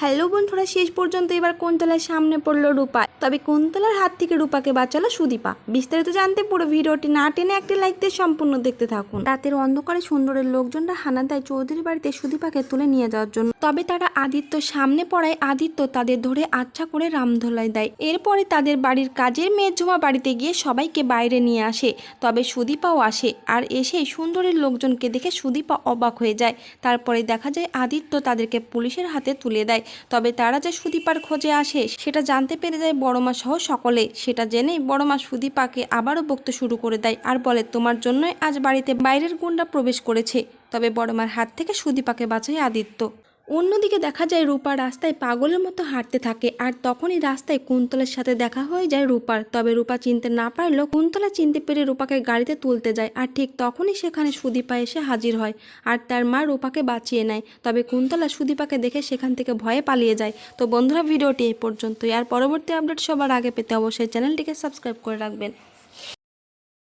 Hello বন্ধুরা, শেষ পর্যন্ত এবার কোনতলার সামনে পড়ল রূপা? তবে কোনতলার হাত থেকে রূপাকে বাঁচালো সুদীপা? বিস্তারিত জানতে পুরো ভিডিওটি না টেনে একটি লাইক দিয়ে সম্পূর্ণ দেখতে থাকুন। রাতের অন্ধকারে সুন্দরের লোকজনরা হানা দেয় চৌধুরী বাড়িতে সুদীপাকে তুলে নিয়ে যাওয়ার জন্য তবে তারা আদিত্য সামনে পড়ায় আদিত্য তাদের ধরে আচ্ছা করে রামধোলাই দেয়। এরপরে তাদের বাড়ির কাজের মেয়ের ঝুমা বাড়িতে গিয়ে সবাইকে বাইরে নিয়ে আসে। তবে সুদীপাও আসে আর এসেই সুন্দরের লোকজনকে দেখে সুদীপা অবাক হয়ে যায়। তারপরে দেখা যায় আদিত্য তাদেরকে পুলিশের হাতে তুলে দেয়। তবে তারা যে সুদীপার খোঁজে আসে, সেটা জানতে পেরে যায় বড়মা সহ সকলে। সেটা জেনে বড়মা সুদীপাকে আবারও বকতে শুরু করে দেয় আর বলে, তোমার জন্যই আজ বাড়িতে বাইরের গুন্ডা প্রবেশ করেছে। তবে বড়মার হাত থেকে সুদীপাকে বাঁচায় আদিত্য। অন্যদিকে দেখা যায় রূপা রাস্তায় পাগলের মতো হাঁটতে থাকে আর তখনই রাস্তায় কুন্তলের সাথে দেখা হয়ে যায় রূপার। তবে রূপা চিনতে না পারলেও কুন্তলা চিনতে পেরে রূপাকে গাড়িতে তুলতে যায় আর ঠিক তখনই সেখানে সুদীপা এসে হাজির হয় আর তার মা রূপাকে বাঁচিয়ে নেয়। তবে কুন্তলা সুদীপাকে দেখে সেখান থেকে ভয়ে পালিয়ে যায়। তো বন্ধুরা, ভিডিওটি এই পর্যন্তই। আর পরবর্তী আপডেট সবার আগে পেতে অবশ্যই চ্যানেলটিকে সাবস্ক্রাইব করে রাখবেন।